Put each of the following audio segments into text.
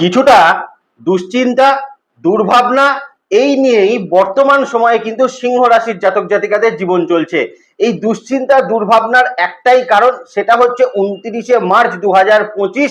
কিছুটা দুশ্চিন্তা, দুর্ভাবনা, এই নিয়েই বর্তমান সময়ে কিন্তু সিংহ রাশির জাতক জাতিকাদের জীবন চলছে। এই দুশ্চিন্তা, দুর্ভাবনার একটাই কারণ, সেটা হচ্ছে উনত্রিশে মার্চ দু হাজার পঁচিশ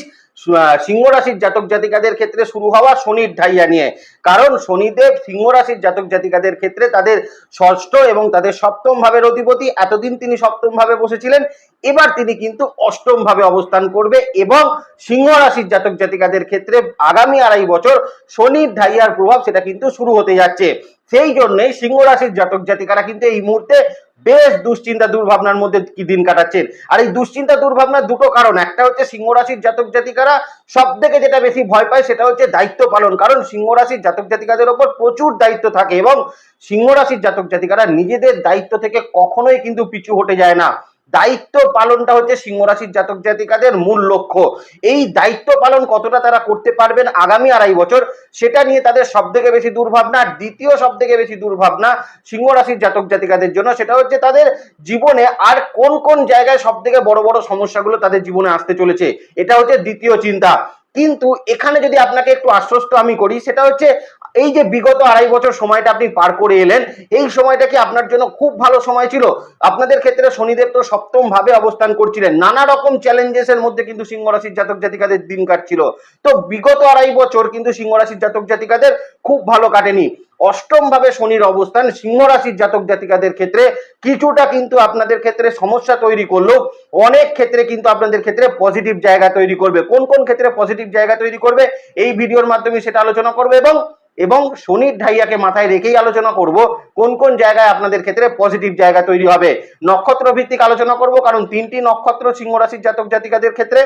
সিংহ রাশির জাতক জাতিকাদের ক্ষেত্রে শুরু হওয়া শনির ঢাইয়া নিয়ে। কারণ শনিদেব সিংহ রাশির জাতক জাতিকাদের ক্ষেত্রে তাদের ষষ্ঠ এবং তাদের সপ্তম ভাবের অধিপতি। এতদিন তিনি সপ্তম ভাবে বসেছিলেন, এবার তিনি কিন্তু অষ্টম ভাবে অবস্থান করবে এবং সিংহ রাশির জাতক জাতিকাদের ক্ষেত্রে আগামী আড়াই বছর শনির ঢাইয়ার প্রভাব সেটা কিন্তু শুরু হতে যাচ্ছে। সেই জন্যই সিংহ রাশির জাতক জাতিকারা কিন্তু এই মুহূর্তে বেশ দুশ্চিন্তা দুর্ভাবনার মধ্যে কি দিন কাটাচ্ছেন। আর এই দুশ্চিন্তা দুর্ভাবনার দুটো কারণ, একটা হচ্ছে সিংহ রাশির জাতক জাতিকারা সব থেকে যেটা বেশি ভয় পায় সেটা হচ্ছে দায়িত্ব পালন, কারণ সিংহ রাশির জাতক জাতিকাদের ওপর প্রচুর দায়িত্ব থাকে এবং সিংহ রাশির জাতক জাতিকারা নিজেদের দায়িত্ব থেকে কখনোই কিন্তু পিছু হটে যায় না। দায়িত্ব পালনটা হচ্ছে সিংহ রাশির জাতক জাতিকাদের মূল লক্ষ্য। এই দায়িত্ব পালন কতটা তারা করতে পারবেন আগামী আড়াই বছর, সেটা নিয়ে তাদের সব থেকে বেশি দুর্ভাবনা। দ্বিতীয় সব থেকে বেশি দুর্ভাবনা সিংহ রাশির জাতক জাতিকাদের জন্য, সেটা হচ্ছে তাদের জীবনে আর কোন কোন জায়গায় সব থেকে বড় বড় সমস্যাগুলো তাদের জীবনে আসতে চলেছে, এটা হচ্ছে দ্বিতীয় চিন্তা। কিন্তু এখানে যদি আপনাকে একটু আশ্বস্ত আমি করি, সেটা হচ্ছে এই যে বিগত আড়াই বছর সময়টা আপনি পার করে এলেন, এই সময়টা কি আপনার জন্য খুব ভালো সময় ছিল? আপনাদের ক্ষেত্রে শনিদেব তো সপ্তম ভাবে অবস্থান করছিলেন। নানা রকম চ্যালেঞ্জেস এর মধ্যে কিন্তু সিংহ রাশির জাতক জাতিকাদের দিন কাটছিল। তো বিগত আড়াই বছর কিন্তু সিংহ রাশির জাতক জাতিকাদের খুব ভালো কাটেনি। অষ্টম ভাবে শনির অবস্থান সিংহ রাশির জাতক জাতিকাদের ক্ষেত্রে কিছুটা কিন্তু আপনাদের ক্ষেত্রে সমস্যা তৈরি করলেও অনেক ক্ষেত্রে কিন্তু আপনাদের ক্ষেত্রে পজিটিভ জায়গা তৈরি করবে। কোন কোন ক্ষেত্রে পজিটিভ জায়গা তৈরি করবে? এই ভিডিওর মাধ্যমে সেটা আলোচনা করবে এবং এবং শনির ঢাইয়াকে মাথায় রেখেই আলোচনা করব, কোন কোন জায়গায় আপনাদের ক্ষেত্রে পজিটিভ জায়গা তৈরি হবে। নক্ষত্র ভিত্তিক আলোচনা করব, কারণ তিনটি নক্ষত্র সিংহ রাশির জাতক জাতিকাদের ক্ষেত্রে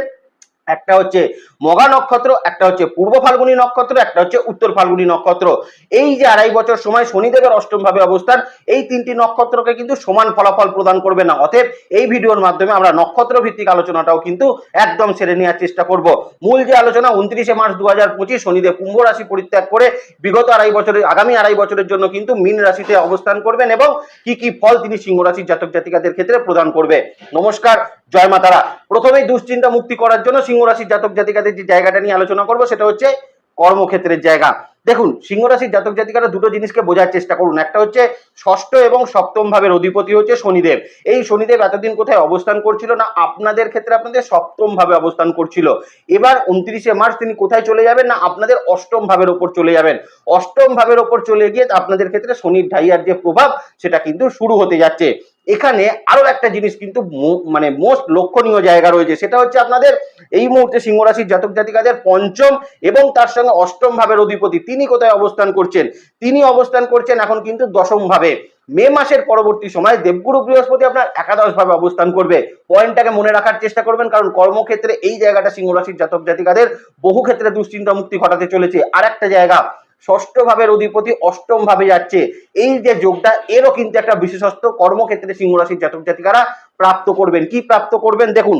একটা হচ্ছে মগা নক্ষত্র, একটা হচ্ছে পূর্ব ফাল্গুনী নক্ষত্র, একটা হচ্ছে উত্তর ফাল্গুনী নক্ষত্র। এই যে আড়াই বছর সময় শনিদেবের অষ্টম ভাবে অবস্থান, এই তিনটি নক্ষত্রকে কিন্তু সমান ফলাফল প্রদান করবে না। অতএব এই ভিডিওর মাধ্যমে আমরা নক্ষত্র ভিত্তিক আলোচনাটাও কিন্তু একদম সেরে নেওয়ার চেষ্টা করব। মূল যে আলোচনা, উনত্রিশে মার্চ দু হাজার পঁচিশ শনিদেব কুম্ভ রাশি পরিত্যাগ করে বিগত আড়াই বছরের আগামী আড়াই বছরের জন্য কিন্তু মীন রাশিতে অবস্থান করবেন এবং কি কি ফল তিনি সিংহ রাশির জাতক জাতিকাদের ক্ষেত্রে প্রদান করবে। নমস্কার, জয় মাতারা। প্রথমেই দুশ্চিন্তা মুক্তি করার জন্য সিংহ রাশির জাতক জাতিকাদের যে জায়গাটা নিয়ে আলোচনা করব, সেটা হচ্ছে কর্মক্ষেত্রের জায়গা। দেখুন সিংহ রাশির জাতক জাতিকারা দুটো জিনিসকে বোঝার চেষ্টা করুন। একটা হচ্ছে ষষ্ঠ এবং সপ্তম ভাবের অধিপতি হচ্ছে শনিদেব। এই শনিদেব এতদিন কোথায় অবস্থান করছিল না? আপনাদের ক্ষেত্রে আপনাদের সপ্তম ভাবে অবস্থান করছিল। এবার উনত্রিশে মার্চ তিনি কোথায় চলে যাবেন না? আপনাদের অষ্টম ভাবের ওপর চলে যাবেন। অষ্টম ভাবের ওপর চলে গিয়ে আপনাদের ক্ষেত্রে শনির ঢাইয়ার যে প্রভাব, সেটা কিন্তু শুরু হতে যাচ্ছে। এখানে আরও একটা জিনিস কিন্তু মানে মোস্ট লক্ষণীয় জায়গা রয়েছে, সেটা হচ্ছে আপনাদের এই মুহূর্তে সিংহ রাশির জাতক জাতিকাদের পঞ্চম এবং তার সঙ্গে অষ্টম ভাবের অধিপতি। তিনি কোথায় অবস্থান করছেন? তিনি অবস্থান করছেন এখন কিন্তু দশম ভাবে। মে মাসের পরবর্তী সময় দেবগুরু বৃহস্পতি আপনার একাদশ ভাবে অবস্থান করবে। পয়েন্টটাকে মনে রাখার চেষ্টা করবেন, কারণ কর্মক্ষেত্রে এই জায়গাটা সিংহ রাশির জাতক জাতিকাদের বহু ক্ষেত্রে দুশ্চিন্তা মুক্তি ঘটাতে চলেছে। আর একটা জায়গা ষষ্ঠ ভাবের অধিপতি অষ্টম ভাবে যাচ্ছে। এই যে যোগটা, এরও কিন্তু একটা বিশেষত্ব কর্মক্ষেত্রে সিংহ রাশির জাতক জাতিকারা প্রাপ্ত করবেন। কি প্রাপ্ত করবেন? দেখুন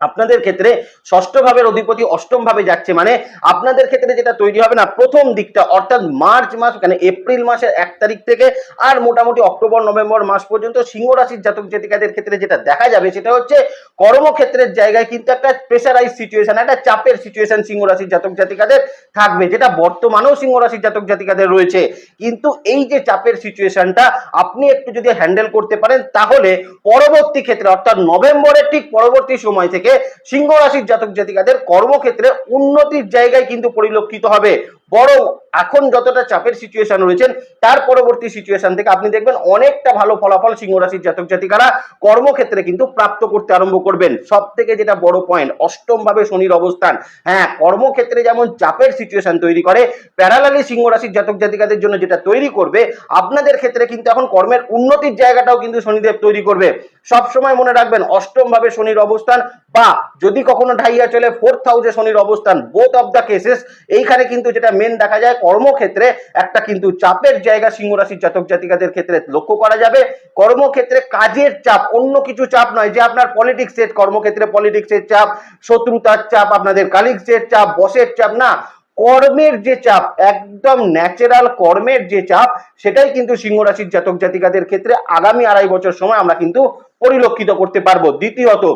আপনাদের ক্ষেত্রে ষষ্ঠ ভাবের অধিপতি অষ্টম ভাবে যাচ্ছে মানে আপনাদের ক্ষেত্রে যেটা তৈরি হবে না, প্রথম দিকটা, অর্থাৎ মার্চ মাস মানে এপ্রিল মাসের এক তারিখ থেকে আর মোটামুটি অক্টোবর, নভেম্বর মাস পর্যন্ত সিংহ রাশির জাতক জাতিকাদের ক্ষেত্রে যেটা দেখা যাবে সেটা হচ্ছে কর্মক্ষেত্রের জায়গায় কিন্তু একটা প্রেশারাইজ সিচুয়েশন একটা চাপের সিচুয়েশন সিংহ রাশির জাতক জাতিকাদের থাকবে, যেটা বর্তমানেও সিংহ রাশির জাতক জাতিকাদের রয়েছে। কিন্তু এই যে চাপের সিচুয়েশনটা আপনি একটু যদি হ্যান্ডেল করতে পারেন, তাহলে পরবর্তী ক্ষেত্রে, অর্থাৎ নভেম্বরের ঠিক পরবর্তী সময় থেকে সিংহ রাশির জাতক জাতিকাদের কর্মক্ষেত্রে উন্নতির জায়গায় কিন্তু পরিলক্ষিত হবে। বরং এখন যতটা চাপের সিচুয়েশন রয়েছেন, তার পরবর্তী সিচুয়েশন থেকে আপনি দেখবেন অনেকটা ভালো ফলাফল সিংহ রাশির জাতক জাতিকারা কর্মক্ষেত্রে কিন্তু প্রাপ্ত করতে আরম্ভ করবেন। সব থেকে যেটা বড় পয়েন্ট অষ্টম ভাবে শনির অবস্থান। হ্যাঁ কর্মক্ষেত্রে যেমন চাপের সিচুয়েশন তৈরি করে প্যারালালি সিংহ রাশির জাতক জাতিকাদের জন্য যেটা তৈরি করবে, আপনাদের ক্ষেত্রে কিন্তু এখন কর্মের উন্নতির জায়গাটাও কিন্তু শনিদেব তৈরি করবে। সব সময় মনে রাখবেন, অষ্টম ভাবে শনির অবস্থান বা যদি কখনো ঢাইয়া চলে ফোর্থ হাউসে শনির অবস্থান বোথ অফ দ্য কেসেস এইখানে কিন্তু যেটা মেন দেখা যায়, কর্মক্ষেত্রে একটা কিন্তু চাপের জায়গা সিংহ রাশির জাতক জাতিকাদের ক্ষেত্রে লক্ষ্য করা যাবে। কর্মক্ষেত্রে কাজের চাপ, অন্য কিছু চাপ নয়, যে আপনার পলিটিক্সের কর্মক্ষেত্রে পলিটিক্সের চাপ, শত্রুতার চাপ, আপনাদের কালিগসের চাপ বসের চাপ, না। কর্মের যে চাপ, একদম ন্যাচারাল কর্মের যে চাপ, সেটাই কিন্তু সিংহ রাশির জাতক জাতিকাদের ক্ষেত্রে আগামী আড়াই বছর সময় আমরা কিন্তু পরিলক্ষিত করতে পারব। দ্বিতীয়ত,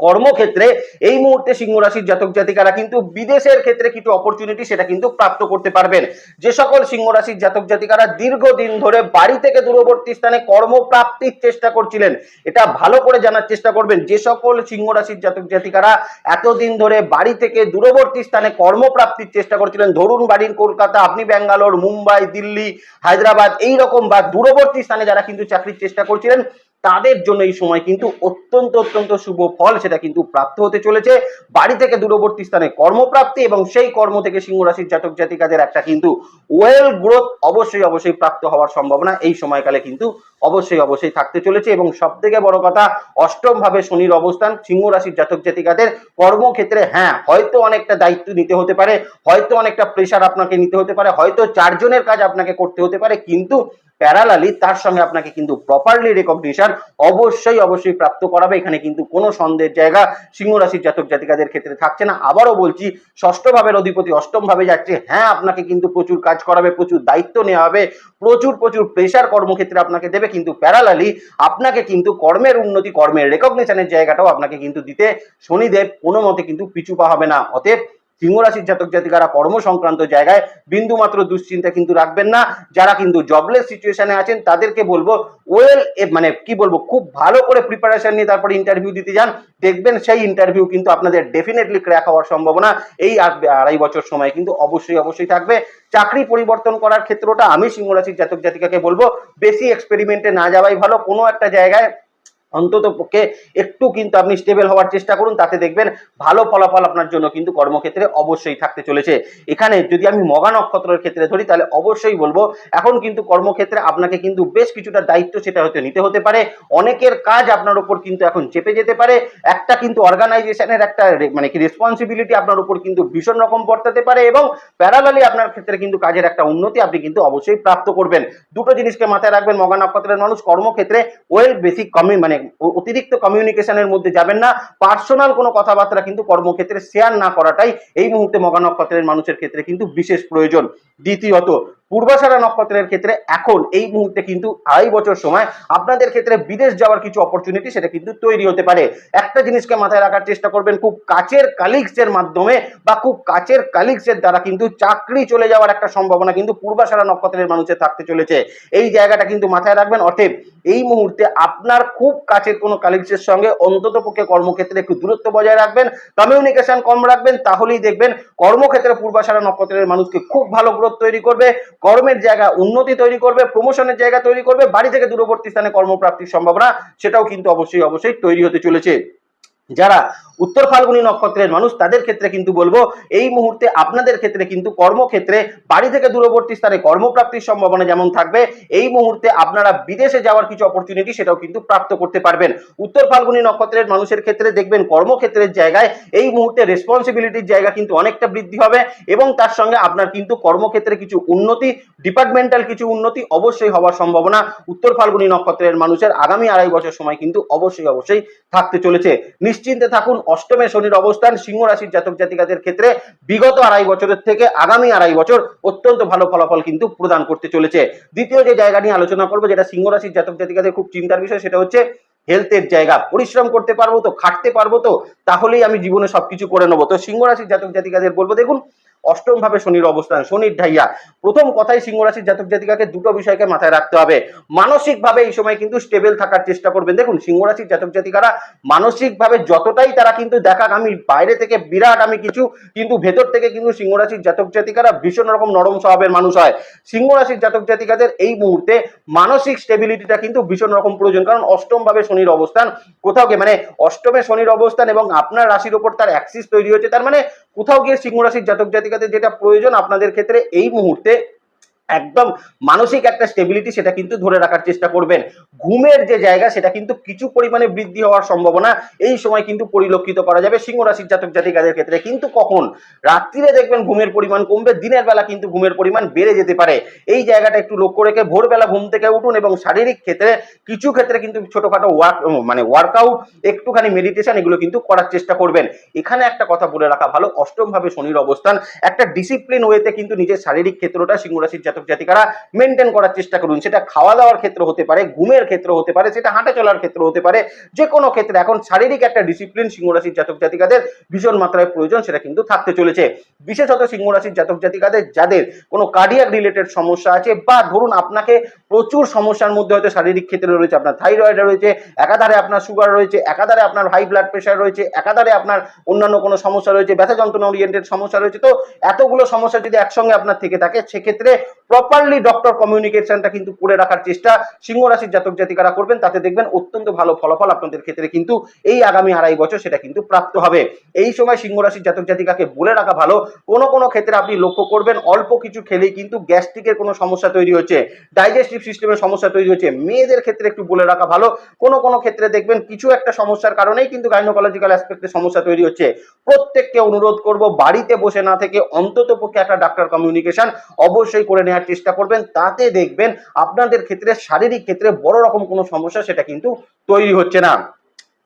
কর্মক্ষেত্রে এই মুহূর্তে সিংহ রাশির জাতক জাতিকারা কিন্তু বিদেশের ক্ষেত্রে কিছু অপরচুনিটি সেটা কিন্তু প্রাপ্ত করতে পারবেন। যে সকল সিংহ রাশির জাতক জাতিকারা দীর্ঘদিন ধরে বাড়ি থেকে দূরবর্তী স্থানে কর্মপ্রাপ্তির চেষ্টা করছিলেন, এটা ভালো করে জানার চেষ্টা করবেন। যে সকল সিংহ রাশির জাতক জাতিকারা এতদিন ধরে বাড়ি থেকে দূরবর্তী স্থানে কর্মপ্রাপ্তির চেষ্টা করছিলেন। ধরুন, বাড়ির কলকাতা, আপনি ব্যাঙ্গালোর, মুম্বাই, দিল্লি, হায়দ্রাবাদ এই রকম বা দূরবর্তী স্থানে যারা কিন্তু চাকরির চেষ্টা করছিলেন তাদের জন্য এই সময় কিন্তু অত্যন্ত অত্যন্ত শুভ ফল সেটা কিন্তু প্রাপ্ত হতে চলেছে। বাড়ি থেকে দূরবর্তী স্থানে কর্মপ্রাপ্তি এবং সেই কর্ম থেকে সিংহ রাশির জাতক জাতিকাদের একটা কিন্তু ওয়েল গ্রোথ অবশ্যই অবশ্যই প্রাপ্ত হওয়ার সম্ভাবনা এই সময়কালে কিন্তু অবশ্যই অবশ্যই থাকতে চলেছে এবং সব থেকে বড় কথা অষ্টম ভাবে শনির অবস্থান, সিংহ রাশির জাতক জাতিকাদের কর্মক্ষেত্রে হ্যাঁ হয়তো অনেকটা দায়িত্ব নিতে হতে পারে, হয়তো অনেকটা প্রেশার আপনাকে নিতে হতে পারে, হয়তো চারজনের কাজ আপনাকে করতে হতে পারে, কিন্তু প্যারালালি তার সঙ্গে আপনাকে কিন্তু প্রপারলি রেকগনিশন অবশ্যই অবশ্যই প্রাপ্ত করাবে। এখানে কিন্তু কোনো সন্দেহের জায়গা সিংহ রাশির জাতক জাতিকাদের ক্ষেত্রে থাকছে না। আবারও বলছি ষষ্ঠ ভাবের অধিপতি অষ্টম ভাবে যাচ্ছে হ্যাঁ আপনাকে কিন্তু প্রচুর কাজ করাবে, প্রচুর দায়িত্ব নেওয়া হবে, প্রচুর প্রচুর প্রেশার কর্মক্ষেত্রে আপনাকে দেবে। কিন্তু প্যারালালি আপনাকে কিন্তু কর্মের উন্নতি, কর্মের রেকগনিশনের জায়গাটাও আপনাকে কিন্তু দিতে শনিদেব কোনো মতে কিন্তু পিছু পা হবে না। অতএব সিংহ রাশির জাতক জাতিকারা কর্ম সংক্রান্ত জায়গায় বিন্দু মাত্র দুশ্চিন্তা কিন্তু রাখবেন না। যারা কিন্তু জবলেস সিচুয়েশনে আছেন, তাদেরকে বলব ওয়েল মানে কি বলব, খুব ভালো করে প্রিপারেশন নিয়ে তারপরে ইন্টারভিউ দিতে যান। দেখবেন সেই ইন্টারভিউ কিন্তু আপনাদের ডেফিনেটলি ক্র্যাক হওয়ার সম্ভাবনা এই আড়াই বছর সময় কিন্তু অবশ্যই অবশ্যই থাকবে। চাকরি পরিবর্তন করার ক্ষেত্রটা আমি সিংহ রাশির জাতক জাতিকাকে বলব, বেশি এক্সপেরিমেন্টে না যাওয়াই ভালো। কোনো একটা জায়গায় অন্তত পক্ষে একটু কিন্তু আপনি স্টেবল হওয়ার চেষ্টা করুন, তাতে দেখবেন ভালো ফলাফল আপনার জন্য কিন্তু কর্মক্ষেত্রে অবশ্যই থাকতে চলেছে। এখানে যদি আমি মগা নক্ষত্রের ক্ষেত্রে ধরি, তাহলে অবশ্যই বলব, এখন কিন্তু কর্মক্ষেত্রে আপনাকে কিন্তু বেশ কিছুটা দায়িত্ব সেটা হতে নিতে হতে পারে। অনেকের কাজ আপনার উপর কিন্তু এখন চেপে যেতে পারে। একটা কিন্তু অর্গানাইজেশনের একটা মানে কি রেসপন্সিবিলিটি আপনার উপর কিন্তু ভীষণ রকম বর্তাতে পারে এবং প্যারালালি আপনার ক্ষেত্রে কিন্তু কাজের একটা উন্নতি আপনি কিন্তু অবশ্যই প্রাপ্ত করবেন। দুটো জিনিসকে মাথায় রাখবেন, মগা নক্ষত্রের মানুষ কর্মক্ষেত্রে ওয়েল বেসিক কমি মানে অতিরিক্ত কমিউনিকেশনের মধ্যে যাবেন না। পার্সোনাল কোনো কথাবার্তা কিন্তু কর্মক্ষেত্রে শেয়ার না করাটাই এই মুহূর্তে মগা নক্ষত্রের মানুষের ক্ষেত্রে কিন্তু বিশেষ প্রয়োজন। দ্বিতীয়ত পূর্বাশারা নক্ষত্রের ক্ষেত্রে এখন এই মুহূর্তে কিন্তু আড়াই বছর সময়, আপনাদের ক্ষেত্রে বিদেশ যাওয়ার কিছু অপরচুনিটি সেটা কিন্তু তৈরি হতে পারে। একটা জিনিসকে মাথায় রাখার চেষ্টা করবেন, খুব কাছের কালিগস এর মাধ্যমে বা খুব কাছের কালিগস এর দ্বারা কিন্তু চাকরি চলে যাওয়ার একটা সম্ভাবনা কিন্তু পূর্বাশারা নক্ষত্রের মানুষের থাকতে চলেছে। এই জায়গাটা কিন্তু মাথায় রাখবেন, অতএব এই মুহূর্তে আপনার খুব কাছের কোনো কালিগস এর সঙ্গে অন্তত পক্ষে কর্মক্ষেত্রে একটু দূরত্ব বজায় রাখবেন কমিউনিকেশন কম রাখবেন, তাহলেই দেখবেন কর্মক্ষেত্রে পূর্বাশারা নক্ষত্রের মানুষকে খুব ভালো গ্রোথ তৈরি করবে। কর্মের জায়গা উন্নতি তৈরি করবে প্রমোশনের জায়গা তৈরি করবে, বাড়ি থেকে দূরবর্তী স্থানে কর্মপ্রাপ্তির সম্ভাবনা সেটাও কিন্তু অবশ্যই অবশ্যই তৈরি হতে চলেছে। যারা উত্তর ফাল্গুনী নক্ষত্রের মানুষ, তাদের ক্ষেত্রে কিন্তু বলব, এই মুহূর্তে আপনাদের ক্ষেত্রে কিন্তু কর্মক্ষেত্রে বাড়ি থেকে দূরবর্তী স্থানে কর্মপ্রাপ্তির সম্ভাবনা যেমন থাকবে, এই মুহূর্তে আপনারা বিদেশে যাওয়ার কিছু অপরচুনিটি সেটাও কিন্তু প্রাপ্ত করতে পারবেন। উত্তর ফাল্গুনী নক্ষত্রের মানুষের ক্ষেত্রে দেখবেন কর্মক্ষেত্রের জায়গায় এই মুহূর্তে রেসপন্সিবিলিটির জায়গা কিন্তু অনেকটা বৃদ্ধি হবে এবং তার সঙ্গে আপনার কিন্তু কর্মক্ষেত্রে কিছু উন্নতি ডিপার্টমেন্টাল কিছু উন্নতি অবশ্যই হওয়ার সম্ভাবনা উত্তর ফাল্গুনী নক্ষত্রের মানুষের আগামী আড়াই বছর সময় কিন্তু অবশ্যই অবশ্যই থাকতে চলেছে। নিশ্চিন্তে থাকুন। অষ্টমে শনির অবস্থান, সিংহ রাশির জাতক জাতিকাদের ক্ষেত্রে বিগত আড়াই বছরের থেকে আগামী আড়াই বছর অত্যন্ত ভালো ফলাফল কিন্তু প্রদান করতে চলেছে। দ্বিতীয় যে জায়গা নিয়ে আলোচনা করব, যেটা সিংহ রাশির জাতক জাতিকাদের খুব চিন্তার বিষয়, সেটা হচ্ছে হেলথের জায়গা। পরিশ্রম করতে পারব তো, খাটতে পারব তো, তাহলেই আমি জীবনে সবকিছু করে নেব। তো সিংহ রাশির জাতক জাতিকাদের বলব, দেখুন অষ্টম ভাবে শনির অবস্থান। শনির ঢাইয়া। প্রথম কথাই সিংহ রাশির জাতক জাতিকাকে দুটো বিষয়কে মাথায় রাখতে হবে। মানসিক ভাবে এই সময় কিন্তু স্টেবল থাকার চেষ্টা করবেন। দেখুন সিংহ রাশির জাতক জাতিকারা মানসিক ভাবে যতটাই তারা কিন্তু দেখাক, আমি বাইরে থেকে বিরাট আমি কিছু, কিন্তু ভেতর থেকে কিন্তু সিংহ রাশির জাতক জাতিকারা ভীষণ রকম নরম স্বভাবের মানুষ হয়। সিংহ রাশির জাতক জাতিকাদের এই মুহূর্তে মানসিক স্টেবিলিটিটা কিন্তু ভীষণ রকম প্রয়োজন। কারণ অষ্টম ভাবে শনির অবস্থান কোথাও মানে অষ্টমে শনির অবস্থান এবং আপনার রাশির ওপর তার অ্যাক্সিস তৈরি হয়েছে, তার মানে কোথাও গিয়ে সিংহ রাশির জাতক জাতিকাদের যেটা প্রয়োজন আপনাদের ক্ষেত্রে এই মুহূর্তে একদম মানসিক একটা স্টেবিলিটি সেটা কিন্তু ধরে রাখার চেষ্টা করবেন। ঘুমের যে জায়গা, সেটা কিন্তু কিছু পরিমাণে বৃদ্ধি হওয়ার সম্ভাবনা এই সময় কিন্তু পরিলক্ষিত করা যাবে সিংহ রাশির জাতক জাতিকাদের ক্ষেত্রে। কিন্তু কখন? রাত্রিরে দেখবেন ঘুমের পরিমাণ কমবে, দিনের বেলা কিন্তু ঘুমের পরিমাণ বেড়ে যেতে পারে। এই জায়গাটা একটু লক্ষ্য রেখে ভোরবেলা ঘুম থেকে উঠুন এবং শারীরিক ক্ষেত্রে কিছু ক্ষেত্রে কিন্তু ছোটখাটো ওয়ার্ক মানে ওয়ার্কআউট একটুখানি মেডিটেশন এগুলো কিন্তু করার চেষ্টা করবেন। এখানে একটা কথা বলে রাখা ভালো অষ্টমভাবে শনির অবস্থান। একটা ডিসিপ্লিন ওয়েতে কিন্তু নিজের শারীরিক ক্ষেত্রটা সিংহ রাশির জাতক জাতক জাতিকারা মেনটেন করার চেষ্টা করুন। সেটা খাওয়া দাওয়ার ক্ষেত্রে হতে পারে, ঘুমের ক্ষেত্রে হতে পারে, সেটা হাঁটা চলার ক্ষেত্রে হতে পারে যে কোনো ক্ষেত্রে। এখন শারীরিক একটা ডিসিপ্লিন সিংহ রাশির জাতক জাতিকাদের ভীষণ মাত্রায় প্রয়োজন, সেটা কিন্তু থাকতে চলেছে। বিশেষত সিংহ রাশির জাতক জাতিকাদের, যাদের কোনো কার্ডিয়াক রিলেটেড সমস্যা আছে বা ধরুন আপনাকে প্রচুর সমস্যার মধ্যে হয়তো শারীরিক ক্ষেত্রে রয়েছে, আপনার থাইরয়েড রয়েছে, একাধারে আপনার সুগার রয়েছে, একাধারে আপনার হাই ব্লাড প্রেশার রয়েছে, একাধারে আপনার অন্যান্য কোনো সমস্যা রয়েছে, ব্যথা যন্ত্রণা ওরিয়েন্টেড সমস্যা রয়েছে, তো এতগুলো সমস্যা যদি একসঙ্গে আপনার থেকে থাকে, সেক্ষেত্রে প্রপারলি ডক্টর কমিউনিকেশনটা কিন্তু করে রাখার চেষ্টা সিংহ রাশির জাতক জাতিকারা করবেন, তাতে দেখবেন অত্যন্ত ভালো ফলাফল আপনাদের ক্ষেত্রে কিন্তু এই আগামী আড়াই বছর সেটা কিন্তু প্রাপ্ত হবে। এই সময় সিংহ রাশির জাতক জাতিকাকে বলে রাখা ভালো। কোনো কোনো ক্ষেত্রে আপনি লক্ষ্য করবেন, অল্প কিছু খেলেই কিন্তু গ্যাস্ট্রিকের কোনো সমস্যা তৈরি হচ্ছে, ডাইজেস্টিভ সিস্টেমের সমস্যা তৈরি হচ্ছে, মেয়েদের ক্ষেত্রে একটু বলে রাখা ভালো। কোনো কোনো ক্ষেত্রে দেখবেন কিছু একটা সমস্যার কারণেই কিন্তু গাইনোকোলজিক্যাল অ্যাসপেক্টে সমস্যা তৈরি হচ্ছে। প্রত্যেককে অনুরোধ করব, বাড়িতে বসে না থেকে অন্তত পক্ষে একটা ডাক্তার কমিউনিকেশন অবশ্যই করে নেওয়ার চেষ্টা করবেন, তাতে দেখবেন আপনাদের ক্ষেত্রে শারীরিক ক্ষেত্রে বড় রকম কোনো সমস্যা সেটা কিন্তু তৈরি হচ্ছে না।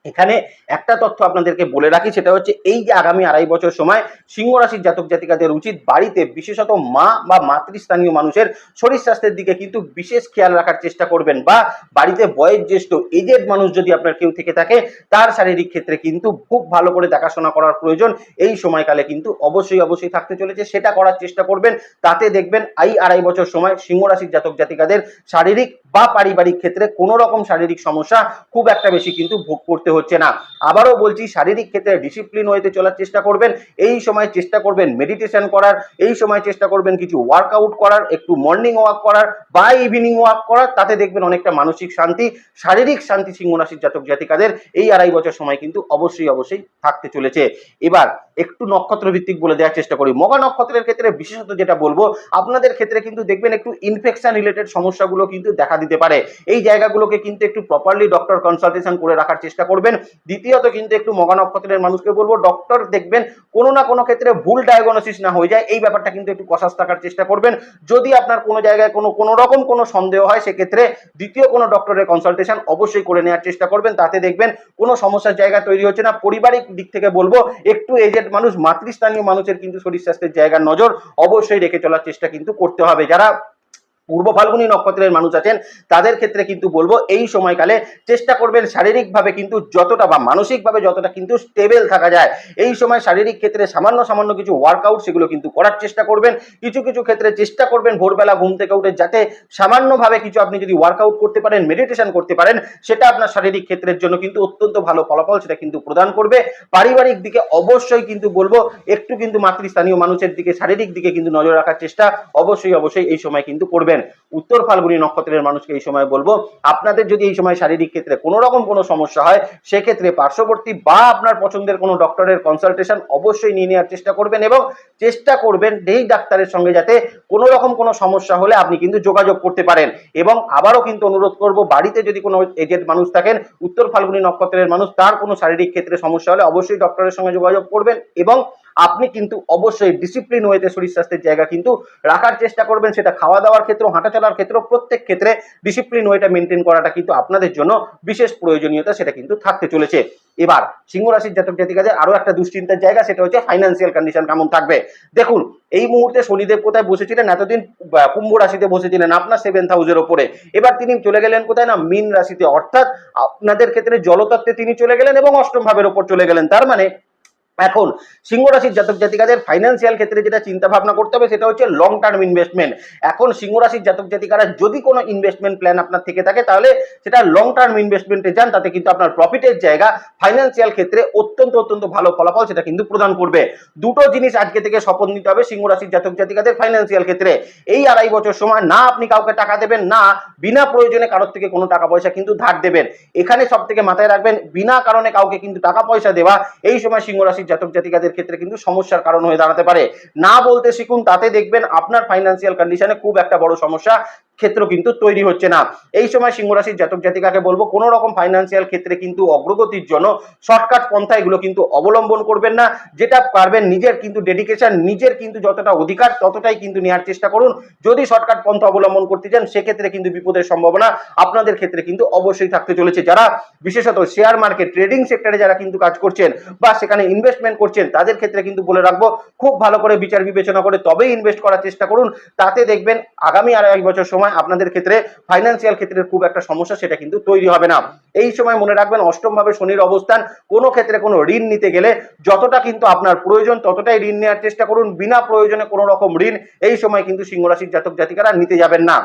এখানে একটা তথ্য আপনাদেরকে বলে রাখি, সেটা হচ্ছে এই যে আগামী আড়াই বছর সময় সিংহ রাশির জাতক জাতিকাদের উচিত বাড়িতে বিশেষত মা বা মাতৃস্থানীয় মানুষের শরীর স্বাস্থ্যের দিকে কিন্তু বিশেষ খেয়াল রাখার চেষ্টা করবেন বা বাড়িতে বয়োজ্যেষ্ঠ এজেড মানুষ যদি আপনার কেউ থেকে থাকে, তার শারীরিক ক্ষেত্রে কিন্তু খুব ভালো করে দেখাশোনা করার প্রয়োজন। এই সময়কালে কিন্তু অবশ্যই অবশ্যই থাকতে চলেছে, সেটা করার চেষ্টা করবেন। তাতে দেখবেন এই আড়াই বছর সময় সিংহ রাশির জাতক জাতিকাদের শারীরিক বা পারিবারিক ক্ষেত্রে কোনো রকম শারীরিক সমস্যা খুব একটা বেশি কিন্তু ভোগ করতে হচ্ছে না। আবারও বলছি, শারীরিক ক্ষেত্রে ডিসিপ্লিন হইতে চলার চেষ্টা করবেন, এই সময় চেষ্টা করবেন মেডিটেশন করার, এই সময় চেষ্টা করবেন কিছু ওয়ার্কআউট করার, একটু মর্নিং ওয়াক করার বা ইভিনিং ওয়াক করার, তাতে দেখবেন অনেকটা মানসিক শান্তি, শারীরিক শান্তি সিংহ রাশির জাতক জাতিকাদের এই আড়াই বছর সময় কিন্তু অবশ্যই অবশ্যই থাকতে চলেছে। এবার একটু নক্ষত্র ভিত্তিক বলে দেওয়ার চেষ্টা করি। মগা নক্ষত্রের ক্ষেত্রে বিশেষত যেটা বলব, আপনাদের ক্ষেত্রে কিন্তু দেখবেন একটু ইনফেকশন রিলেটেড সমস্যাগুলো কিন্তু দেখা দিতে পারে। এই জায়গাগুলোকে কিন্তু একটু প্রপারলি ডক্টর কনসালটেশন করে রাখার চেষ্টা করবেন। দ্বিতীয়ত কিন্তু একটু মগা নক্ষত্রের মানুষকে বলব ডক্টর দেখবেন কোনো না কোনো ক্ষেত্রে ভুল ডায়াগনোসিস না হয়ে যায়, এই ব্যাপারটা কিন্তু একটু কষাস থাকার চেষ্টা করবেন। যদি আপনার কোনো জায়গায় কোনো কোনো রকম কোনো সন্দেহ হয়, সেক্ষেত্রে দ্বিতীয় কোনো ডক্টরের কনসালটেশন অবশ্যই করে নেওয়ার চেষ্টা করবেন। তাতে দেখবেন কোনো সমস্যার জায়গা তৈরি হচ্ছে না। পারিবারিক দিক থেকে বলব, একটু এজেড মানুষ, মাতৃস্থানীয় মানুষের কিন্তু শরীর স্বাস্থ্যের জায়গার নজর অবশ্যই রেখে চলার চেষ্টা কিন্তু করতে হবে। যারা পূর্ব ফাল্গুনী নক্ষত্রের মানুষ আছেন, তাদের ক্ষেত্রে কিন্তু বলব এই সময়কালে চেষ্টা করবেন শারীরিকভাবে কিন্তু যতটা বা মানসিকভাবে যতটা কিন্তু স্টেবল থাকা যায়। এই সময় শারীরিক ক্ষেত্রে সামান্য সামান্য কিছু ওয়ার্কআউট সেগুলো কিন্তু করার চেষ্টা করবেন। কিছু কিছু ক্ষেত্রে চেষ্টা করবেন ভোরবেলা ঘুম থেকে উঠে যাতে সামান্যভাবে কিছু আপনি যদি ওয়ার্কআউট করতে পারেন মেডিটেশন করতে পারেন, সেটা আপনার শারীরিক ক্ষেত্রের জন্য কিন্তু অত্যন্ত ভালো ফলাফল সেটা কিন্তু প্রদান করবে। পারিবারিক দিকে অবশ্যই কিন্তু বলব একটু কিন্তু মাতৃস্থানীয় মানুষের দিকে, শারীরিক দিকে কিন্তু নজর রাখার চেষ্টা অবশ্যই অবশ্যই এই সময় কিন্তু করবেন উত্তর ফাল্গুনী নক্ষত্রের মানুষকে এই সময় বলব, আপনাদের যদি এই সময় শারীরিক ক্ষেত্রে কোনো রকম কোনো সমস্যা হয়, সেক্ষেত্রে পার্শ্ববর্তী বা আপনার পছন্দের কোনো ডক্টরের কনসালটেশন অবশ্যই নিয়ে নেওয়ার চেষ্টা করবেন এবং চেষ্টা করবেন এই ডাক্তারের সঙ্গে যাতে কোনো রকম কোনো সমস্যা হলে আপনি কিন্তু যোগাযোগ করতে পারেন। এবং আবারও কিন্তু অনুরোধ করব, বাড়িতে যদি কোনো এজেড মানুষ থাকেন, উত্তর ফাল্গুনী নক্ষত্রের মানুষ, তার কোনো শারীরিক ক্ষেত্রে সমস্যা হলে অবশ্যই ডক্টরের সঙ্গে যোগাযোগ করবেন এবং আপনি কিন্তু অবশ্যই ডিসিপ্লিন ওয়েতে শরীর স্বাস্থ্যের জায়গা কিন্তু রাখার চেষ্টা করবেন, সেটা খাওয়া দাওয়ার ক্ষেত্রে হাঁটা চলার ক্ষেত্রে প্রত্যেক ক্ষেত্রে ডিসিপ্লিন ওয়েটা মেনটেন করাটা কিন্তু আপনাদের জন্য বিশেষ প্রয়োজনীয়তা, সেটা কিন্তু থাকতে চলেছে। এবার, সিংহ রাশির জাতক জাতিকাদের আরও একটা দুশ্চিন্তার জায়গা, সেটা হচ্ছে ফাইন্যান্সিয়াল কন্ডিশন কেমন থাকবে? দেখুন, এই মুহূর্তে শনিদেব কোথায় বসেছিলেন? এতদিন কুম্ভ রাশিতে বসেছিলেন আপনার সেভেন হাউসের ওপরে। এবার তিনি চলে গেলেন কোথায় না? মিন রাশিতে। অর্থাৎ আপনাদের ক্ষেত্রে জলতত্ত্বে তিনি চলে গেলেন এবং অষ্টম ভাবের ওপর চলে গেলেন। তার মানে এখন সিংহ রাশির জাতক জাতিকাদের ফাইন্যান্সিয়াল ক্ষেত্রে যেটা চিন্তা ভাবনা করতে হবে সেটা হচ্ছে লং টার্ম ইনভেস্টমেন্ট এখন সিংহ রাশির জাতক জাতিকারা যদি কোনো ইনভেস্টমেন্ট প্ল্যান আপনার থেকে থাকে, তাহলে সেটা লং টার্ম ইনভেস্টমেন্টে যান, তাতে কিন্তু আপনার প্রফিটের জায়গা ফাইন্যান্সিয়াল ক্ষেত্রে অত্যন্ত অত্যন্ত ভালো ফলাফল সেটা কিন্তু প্রদান করবে। দুটো জিনিস আজকে থেকে শপথ নিতে হবে সিংহ রাশির জাতক জাতিকাদের ফাইন্যান্সিয়াল ক্ষেত্রে। এই আড়াই বছর সময় না আপনি কাউকে টাকা দেবেন, না বিনা প্রয়োজনে কারোর থেকে কোনো টাকা পয়সা কিন্তু ধার দেবেন। এখানে সব থেকে মাথায় রাখবেন, বিনা কারণে কাউকে কিন্তু টাকা পয়সা দেওয়া, এই সময় সিংহ রাশির জাতক জাতিকাদের ক্ষেত্রে কিন্তু সমস্যার কারণ হয়ে দাঁড়াতে পারে। না বলতে শিখুন, তাতে দেখবেন আপনার ফাইন্যান্সিয়াল কন্ডিশনে খুব একটা বড় সমস্যা ক্ষেত্র কিন্তু তৈরি হচ্ছে না। এই সময় সিংহ রাশির জাতক জাতিকাকে বলব, কোনো রকম ফাইন্যান্সিয়াল ক্ষেত্রে কিন্তু অগ্রগতির জন্য শর্টকাট পন্থা এগুলো কিন্তু অবলম্বন করবেন না। যেটা পারবেন নিজের কিন্তু ডেডিকেশন নিজের কিন্তু যতটা অধিকার ততটাই কিন্তু নেওয়ার চেষ্টা করুন। যদি শর্টকাট পন্থা অবলম্বন করতে চান, সেক্ষেত্রে কিন্তু বিপদের সম্ভাবনা আপনাদের ক্ষেত্রে কিন্তু অবশ্যই থাকতে চলেছে। যারা বিশেষত শেয়ার মার্কেট ট্রেডিং সেক্টরে যারা কিন্তু কাজ করছেন বা সেখানে ইনভেস্টমেন্ট করছেন, তাদের ক্ষেত্রে কিন্তু বলে রাখব, খুব ভালো করে বিচার বিবেচনা করে তবেই ইনভেস্ট করার চেষ্টা করুন। তাতে দেখবেন আগামী আড়াই বছর সময় আপনাদের ক্ষেত্রে ফাইন্যান্সিয়াল ক্ষেত্রে খুব একটা সমস্যা সেটা কিন্তু তৈরি হবে না। এই সময় মনে রাখবেন অষ্টম ভাবে শনির অবস্থান, কোনো ক্ষেত্রে কোনো ঋণ নিতে গেলে যতটা কিন্তু আপনার প্রয়োজন, ততটাই ঋণ নেওয়ার চেষ্টা করুন। বিনা প্রয়োজনে কোনো রকম ঋণ এই সময় কিন্তু সিংহরাশির জাতক জাতিকারা নিতে যাবেন না।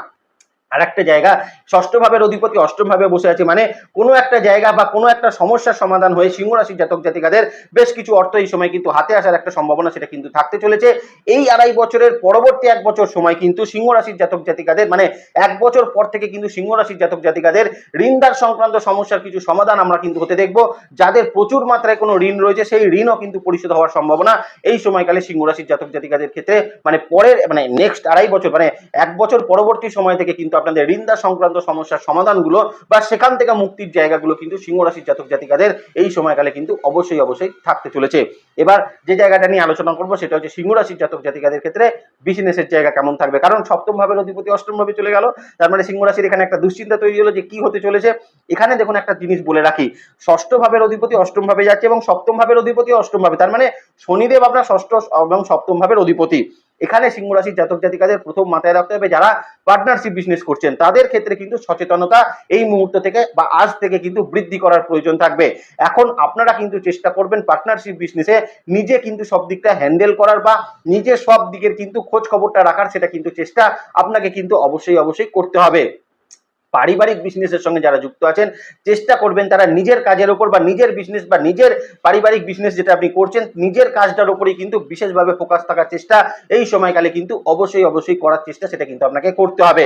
আর একটা জায়গা, ষষ্ঠ ভাবের অধিপতি অষ্টম ভাবে বসে আছে মানে কোনো একটা জায়গা বা কোনো একটা সমস্যার সমাধান হয়ে সিংহ রাশির জাতক জাতিকাদের বেশ কিছু অর্থ এই সময় কিন্তু হাতে আসার একটা সম্ভাবনা সেটা কিন্তু থাকতে চলেছে। এই আড়াই বছরের পরবর্তী এক বছর সময় কিন্তু সিংহ রাশির জাতক জাতিকাদের মানে এক বছর পর থেকে কিন্তু সিংহ রাশির জাতক জাতিকাদের ঋণদার সংক্রান্ত সমস্যার কিছু সমাধান আমরা কিন্তু হতে দেখব। যাদের প্রচুর মাত্রায় কোনো ঋণ রয়েছে সেই ঋণও কিন্তু পরিশোধ হওয়ার সম্ভাবনা এই সময়কালে সিংহ রাশির জাতক জাতিকাদের ক্ষেত্রে মানে পরের মানে নেক্সট আড়াই বছর মানে এক বছর পরবর্তী সময় থেকে কিন্তু আপনাদের ঋণদার সংক্রান্ত সমস্যার সমাধানগুলো বা সেখান থেকে মুক্তির জায়গাগুলো কিন্তু সিংহ রাশির জাতক জাতিকাদের এই সময়কালে কিন্তু অবশ্যই অবশ্যই থাকতে চলেছে। এবার যে জায়গাটা নিয়ে আলোচনা করব সেটা হচ্ছে সিংহ রাশির জাতক জাতিকাদের ক্ষেত্রে বিজনেসের জায়গা কেমন থাকবে? কারণ সপ্তম ভাবের অধিপতি অষ্টম ভাবে চলে গেল, তার মানে সিংহ রাশির এখানে একটা দুশ্চিন্তা তৈরি হলো যে কি হতে চলেছে। এখানে দেখুন একটা জিনিস বলে রাখি, ষষ্ঠ ভাবের অধিপতি অষ্টম ভাবে যাচ্ছে এবং সপ্তম ভাবের অধিপতি অষ্টম ভাবে, তার মানে শনিদেব আপনার ষষ্ঠ এবং সপ্তম ভাবের অধিপতি। এখানে সিংহ রাশির জাতক জাতিকাদের প্রথম মাথায় রাখতে হবে যারা পার্টনারশিপ বিজনেস করছেন। তাদের ক্ষেত্রে কিন্তু সচেতনতা এই মুহূর্ত থেকে বা আজ থেকে কিন্তু বৃদ্ধি করার প্রয়োজন থাকবে। এখন আপনারা কিন্তু চেষ্টা করবেন পার্টনারশিপ বিজনেসে নিজে কিন্তু সব দিকটা হ্যান্ডেল করার বা নিজে সব দিকের কিন্তু খোঁজ খবরটা রাখার, সেটা কিন্তু চেষ্টা আপনাকে কিন্তু অবশ্যই অবশ্যই করতে হবে। পারিবারিক বিজনেসের সঙ্গে যারা যুক্ত আছেন, চেষ্টা করবেন তারা নিজের কাজের উপর বা নিজের বিজনেস বা নিজের পারিবারিক বিজনেস যেটা আপনি করছেন, নিজের কাজটার উপরেই কিন্তু বিশেষভাবে ফোকাস থাকার চেষ্টা। এই সময়কালে কিন্তু অবশ্যই অবশ্যই করার চেষ্টা সেটা কিন্তু আপনাকে করতে হবে।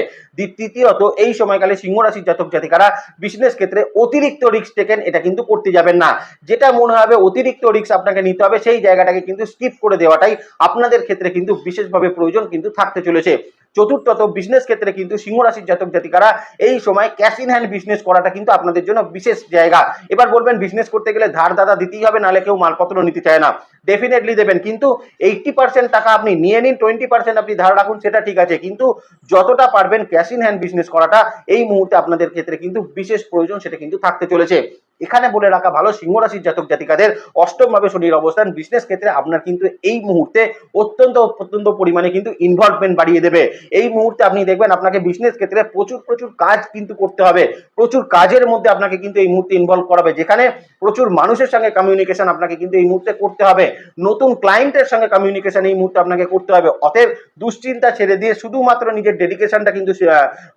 তৃতীয়ত, এই সময়কালে সিংহ রাশির জাতক জাতিকারা বিজনেস ক্ষেত্রে অতিরিক্ত রিস্ক টেকেন এটা কিন্তু করতে যাবেন না। যেটা মনে হবে অতিরিক্ত রিস্ক আপনাকে নিতে হবে, সেই জায়গাটাকে কিন্তু স্কিপ করে দেওয়াটাই আপনাদের ক্ষেত্রে কিন্তু বিশেষভাবে প্রয়োজন কিন্তু থাকতে চলেছে। চতুর্থত বিজনেস ক্ষেত্রে কিন্তু সিংহ রাশির জাতক জাতিকারা এই সময় ক্যাশ ইন হ্যান্ড বিজনেস করাটা কিন্তু আপনাদের জন্য বিশেষ জায়গা। এবার বলবেন বিজনেস করতে গেলে ধার দাদা দিতেই হবে, নাহলে কেউ মালপত্র নিতে চায় না। ডেফিনেটলি দেবেন, কিন্তু এইটটি পার্সেন্ট টাকা আপনি নিয়ে নিন টোয়েন্টি পার্সেন্ট আপনি ধার রাখুন, সেটা ঠিক আছে, কিন্তু যতটা পারবেন ক্যাশ ইন হ্যান্ড বিজনেস করাটা, এই মুহূর্তে আপনাদের ক্ষেত্রে কিন্তু বিশেষ প্রয়োজন, সেটা কিন্তু থাকতে চলেছে। এখানে বলে রাখা ভালো সিংহ রাশির জাতক জাতিকাদের অষ্টম ভাবে শনির অবস্থান। বিজনেস ক্ষেত্রে আপনার কিন্তু এই মুহূর্তে অত্যন্ত অত্যন্ত পরিমাণে কিন্তু ইনভলভমেন্ট বাড়িয়ে দেবে। এই মুহূর্তে আপনি দেখবেন আপনাকে বিজনেস ক্ষেত্রে প্রচুর প্রচুর কাজ কিন্তু করতে হবে। প্রচুর কাজের মধ্যে আপনাকে কিন্তু এই মুহূর্তে ইনভলভ করাবে। যেখানে প্রচুর মানুষের সঙ্গে কমিউনিকেশন আপনাকে কিন্তু এই মুহূর্তে করতে হবে। নতুন ক্লায়েন্টের সঙ্গে কমিউনিকেশন এই মুহূর্তে আপনাকে করতে হবে। অতএব দুশ্চিন্তা ছেড়ে দিয়ে শুধুমাত্র নিজের ডেডিকেশনটা কিন্তু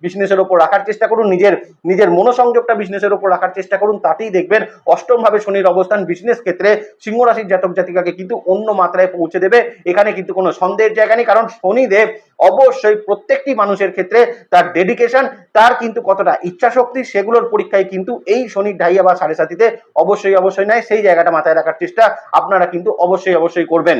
বিজনেসের ওপর রাখার চেষ্টা করুন। নিজের নিজের মনোসংযোগটা বিজনেসের ওপর রাখার চেষ্টা করুন। তাতেই দেখবেন অষ্টম ভাবে শনির অবস্থান বিজনেস ক্ষেত্রে সিংহ রাশির জাতক জাতিকাকে কিন্তু অন্য মাত্রায় পৌঁছে দেবে। এখানে কিন্তু কোনো সন্দেহের জায়গা নেই, কারণ শনিদেব অবশ্যই প্রত্যেকটি মানুষের ক্ষেত্রে তার ডেডিকেশন তার কিন্তু কতটা ইচ্ছা শক্তি সেগুলোর পরীক্ষায় কিন্তু এই শনি ঢাইয়া বা সাড়ে সাতিতে অবশ্যই অবশ্যই নেয়। সেই জায়গাটা মাথায় রাখার চেষ্টা আপনারা কিন্তু অবশ্যই অবশ্যই করবেন।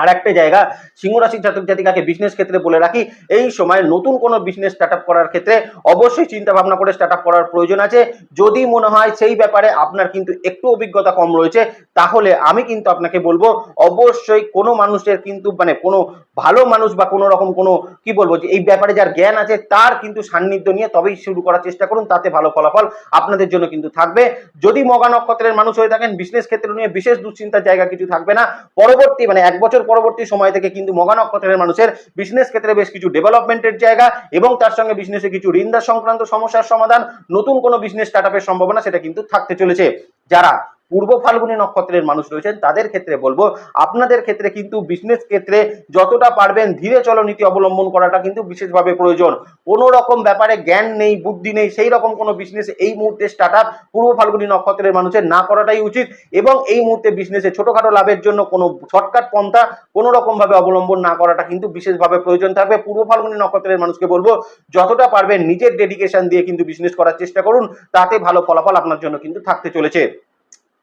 আর একটা জায়গা, সিংহ রাশির জাতক জাতিকাকে বিজনেস ক্ষেত্রে বলে রাখি, এই সময় নতুন কোনো বিজনেস স্টার্ট আপ করার ক্ষেত্রে অবশ্যই চিন্তা ভাবনা করে স্টার্ট আপ করার প্রয়োজন আছে। যদি মনে হয় সেই ব্যাপারে আপনার কিন্তু একটু অভিজ্ঞতা কম রয়েছে, তাহলে আমি কিন্তু আপনাকে বলব, অবশ্যই কোনো মানুষের কিন্তু মানে কোনো ভালো মানুষ বা কোনো রকম কোনো কি বলব যে, এই ব্যাপারে যার জ্ঞান আছে তার কিন্তু সান্নিধ্য নিয়ে তবেই শুরু করার চেষ্টা করুন, তাতে ভালো ফলাফল আপনাদের জন্য কিন্তু থাকবে। যদি মগা নক্ষত্রের মানুষ হয়ে থাকেন বিজনেস ক্ষেত্র নিয়ে বিশেষ দুশ্চিন্তার জায়গা কিছু থাকবে না। পরবর্তী মানে এক বছর পরবর্তী সময় থেকে কিন্তু মগা নক্ষত্রের মানুষের বিজনেস ক্ষেত্রে বেশ কিছু ডেভেলপমেন্টের জায়গা এবং তার সঙ্গে বিজনেসে কিছু ঋণদার সংক্রান্ত সমস্যার সমাধান, নতুন কোনো বিজনেস স্টার্ট সম্ভাবনা সেটা কিন্তু থাকতে চলেছে। যারা পূর্ব ফাল্গুনী নক্ষত্রের মানুষ রয়েছেন, তাদের ক্ষেত্রে বলব, আপনাদের ক্ষেত্রে কিন্তু বিজনেস ক্ষেত্রে যতটা পারবেন ধীরে চলো নীতি অবলম্বন করাটা কিন্তু বিশেষভাবে প্রয়োজন। কোনো রকম ব্যাপারে জ্ঞান নেই, বুদ্ধি নেই, সেই রকম কোনো বিজনেস এই মুহূর্তে স্টার্ট আপ পূর্ব ফাল্গুনী নক্ষত্রের মানুষের না করাটাই উচিত এবং এই মুহূর্তে বিজনেসে ছোটখাটো লাভের জন্য কোনো শর্টকাট পন্থা কোনো রকম ভাবে অবলম্বন না করাটা কিন্তু বিশেষভাবে প্রয়োজন থাকবে। পূর্ব ফাল্গুনী নক্ষত্রের মানুষকে বলব, যতটা পারবেন নিজের ডেডিকেশন দিয়ে কিন্তু বিজনেস করার চেষ্টা করুন, তাতে ভালো ফলাফল আপনার জন্য কিন্তু থাকতে চলেছে।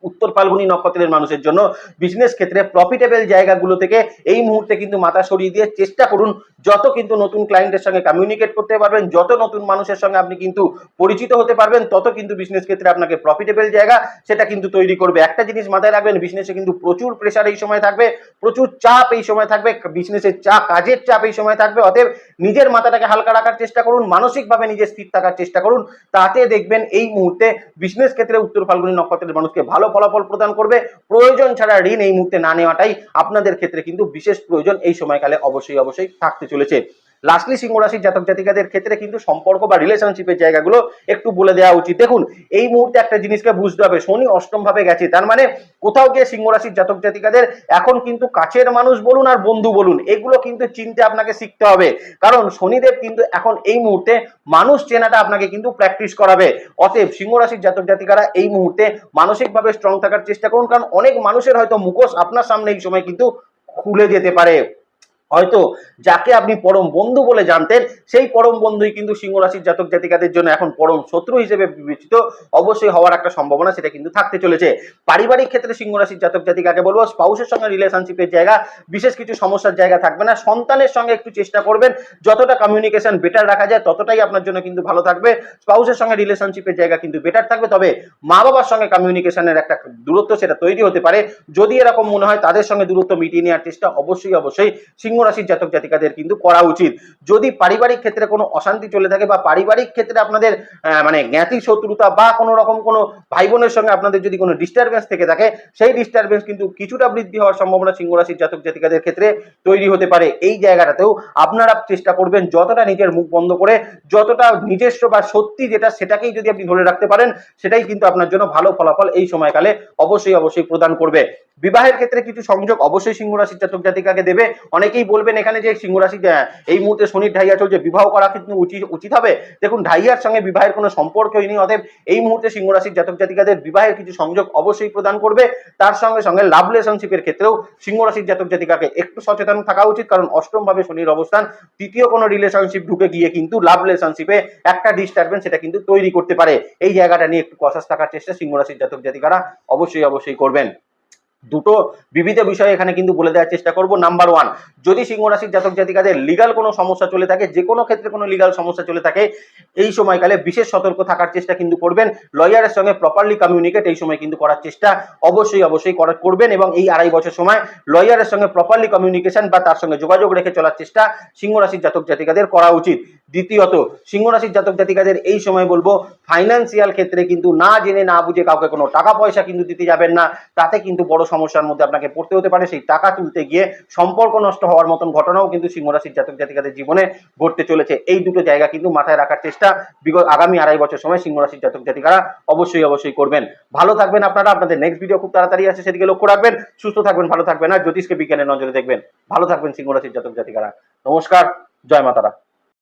উত্তর ফাল্গুনী নক্ষত্রের মানুষের জন্য বিজনেস ক্ষেত্রে প্রফিটেবল জায়গাগুলো থেকে এই মুহূর্তে কিন্তু মাথা সরিয়ে দিয়ে চেষ্টা করুন। যত কিন্তু নতুন ক্লায়েন্টের সঙ্গে কমিউনিকেট করতে পারবেন, যত নতুন মানুষের সঙ্গে আপনি কিন্তু পরিচিত হতে পারবেন, তত কিন্তু বিজনেস ক্ষেত্রে আপনাকে প্রফিটেবল জায়গা সেটা কিন্তু তৈরি করবে। একটা জিনিস মাথায় রাখবেন বিজনেসে কিন্তু প্রচুর প্রেশার এই সময় থাকবে, প্রচুর চাপ এই সময় থাকবে বিজনেসের চাপ, কাজের চাপ এই সময় থাকবে, অতএব নিজের মাথাটাকে হালকা রাখার চেষ্টা করুন, মানসিকভাবে নিজে স্থির থাকার চেষ্টা করুন, তাতে দেখবেন এই মুহূর্তে বিজনেস ক্ষেত্রে উত্তর ফাল্গুনী নক্ষত্রের মানুষকে ভালো ফলাফল প্রদান করবে। প্রয়োজন ছাড়া ঋণ এই মুহূর্তে না নেওয়াটাই আপনাদের ক্ষেত্রে কিন্তু বিশেষ প্রয়োজন। এই সময়কালে অবশ্যই অবশ্যই থাকতে চলেছে। লাস্টলি সিংহ রাশির জাতক জাতিকাদের ক্ষেত্রে কিন্তু সম্পর্ক বা রিলেশনশিপের জায়গাগুলো একটু বলে দেওয়া উচিত। দেখুন, এই মুহূর্তে একটা জিনিসকে বুঝতে হবে, শনি অষ্টম ভাবে গেছে, তার মানে কোথাও গিয়ে সিংহ রাশির জাতক জাতিকাদের এখন কিন্তু কাছের মানুষ বলুন আর বন্ধু বলুন, এগুলো কিন্তু চিনতে আপনাকে শিখতে হবে। কারণ শনিদেব কিন্তু এখন এই মুহূর্তে মানুষ চেনাটা আপনাকে কিন্তু প্র্যাকটিস করাবে। অতএব সিংহ রাশির জাতক জাতিকারা এই মুহূর্তে মানসিকভাবে স্ট্রং থাকার চেষ্টা করুন, কারণ অনেক মানুষের হয়তো মুখোশ আপনার সামনে এই সময় কিন্তু খুলে যেতে পারে। হয়তো যাকে আপনি পরম বন্ধু বলে জানতেন, সেই পরম বন্ধুই কিন্তু সিংহ রাশির জাতক জাতিকাদের জন্য এখন পরম শত্রু হিসেবে বিবেচিত অবশ্যই হওয়ার একটা সম্ভাবনা সেটা কিন্তু থাকতে চলেছে। পারিবারিক ক্ষেত্রে সিংহ রাশির জাতক জাতিকাকে বলব, স্পাউসের সঙ্গে রিলেশনশিপের জায়গা, বিশেষ কিছু সমস্যার জায়গা থাকবে না। সন্তানের সঙ্গে একটু চেষ্টা করবেন, যতটা কমিউনিকেশন বেটার রাখা যায়, ততটাই আপনার জন্য কিন্তু ভালো থাকবে। স্পাউসের সঙ্গে রিলেশনশিপের জায়গা কিন্তু বেটার থাকবে। তবে মা বাবার সঙ্গে কমিউনিকেশনের একটা দূরত্ব সেটা তৈরি হতে পারে। যদি এরকম মনে হয়, তাদের সঙ্গে দূরত্ব মিটিয়ে নেওয়ার চেষ্টা অবশ্যই অবশ্যই সিংহ রাশির জাতক জাতিকাদের কিন্তু করা উচিত। যদি পারিবারিক ক্ষেত্রে কোনো অশান্তি চলে থাকে বা পারিবারিক ক্ষেত্রে আপনাদের মানে জ্ঞাতি শত্রুতা বা কোনো রকম কোনো ভাই বোনের সঙ্গে আপনাদের যদি কোনো ডিস্টারবেন্স থেকে থাকে, সেই ডিস্টারবেন্স কিন্তু কিছুটা বৃদ্ধি হওয়ার সম্ভাবনা সিংহ রাশির জাতক জাতিকাদের ক্ষেত্রে তৈরি হতে পারে। এই জায়গাটাতেও আপনারা চেষ্টা করবেন যতটা নিজের মুখ বন্ধ করে, যতটা নিজস্ব বা সত্যি যেটা সেটাকেই যদি আপনি ধরে রাখতে পারেন, সেটাই কিন্তু আপনার জন্য ভালো ফলাফল এই সময়কালে অবশ্যই অবশ্যই প্রদান করবে। বিবাহের ক্ষেত্রে কিছু সংযোগ অবশ্যই সিংহ রাশির জাতক জাতিকাকে দেবে। অনেকেই বলবেন এখানে যে সিংহ এই মুহূর্তে শনির ঢাইয়া চলছে, বিবাহ করা কিন্তু উচিত উচিত হবে? দেখুন, ঢাইয়ার সঙ্গে বিবাহের কোনো সম্পর্কই নেই অতএব এই মুহূর্তে সিংহ রাশির জাতক জাতিকাদের বিবাহের কিছু সংযোগ অবশ্যই প্রদান করবে। তার সঙ্গে সঙ্গে লাভ রিলেশনশিপের ক্ষেত্রেও সিংহ রাশির জাতক জাতিকাকে একটু সচেতন থাকা উচিত, কারণ অষ্টম ভাবে শনির অবস্থান, তৃতীয় কোনো রিলেশনশিপ ঢুকে গিয়ে কিন্তু লাভ রিলেশনশিপে একটা ডিস্টারবেন্স সেটা কিন্তু তৈরি করতে পারে। এই জায়গাটা নিয়ে একটু কষাস থাকার চেষ্টা সিংহ রাশির জাতক জাতিকারা অবশ্যই অবশ্যই করবেন। দুটো বিবিধ বিষয় এখানে কিন্তু বলে দেওয়ার চেষ্টা করব। নাম্বার ওয়ান যদি সিংহ রাশির জাতক জাতিকাদের লিগাল কোনো সমস্যা চলে থাকে, যে কোনো ক্ষেত্রে কোনো লিগাল সমস্যা চলে থাকে, এই সময়কালে বিশেষ সতর্ক থাকার চেষ্টা কিন্তু করবেন। লয়ারের সঙ্গে প্রপারলি কমিউনিকেট এই সময় কিন্তু করার চেষ্টা অবশ্যই অবশ্যই করবেন এবং এই আড়াই বছর সময় লয়ারের সঙ্গে প্রপারলি কমিউনিকেশন বা তার সঙ্গে যোগাযোগ রেখে চলার চেষ্টা সিংহ রাশির জাতক জাতিকাদের করা উচিত। দ্বিতীয়ত, সিংহ রাশির জাতক জাতিকাদের এই সময় বলব ফাইন্যান্সিয়াল ক্ষেত্রে কিন্তু না জেনে না বুঝে কাউকে কোনো টাকা পয়সা কিন্তু দিতে যাবেন না, তাতে কিন্তু বড় সমস্যার মধ্যে আপনাকে পড়তে হতে পারে, সেই টাকা তুলতে গিয়ে সম্পর্ক নষ্ট হওয়ার মতন ঘটনাও কিন্তু সিংহ রাশির জাতক জাতিকাদের জীবনে ঘটতে চলেছে। এই দুটো জায়গা কিন্তু মাথায় রাখার চেষ্টা বিগত আগামী আড়াই বছর সময় সিংহ রাশির জাতক জাতিকারা অবশ্যই অবশ্যই করবেন। ভালো থাকবেন আপনারা, আপনাদের নেক্সট ভিডিও খুব তাড়াতাড়ি আছে সেদিকে লক্ষ্য রাখবেন। সুস্থ থাকবেন, ভালো থাকবেন আর জ্যোতিষকে বিজ্ঞানের নজরে দেখবেন। ভালো থাকবেন সিংহ রাশির জাতক জাতিকারা। নমস্কার, জয় মাতারা।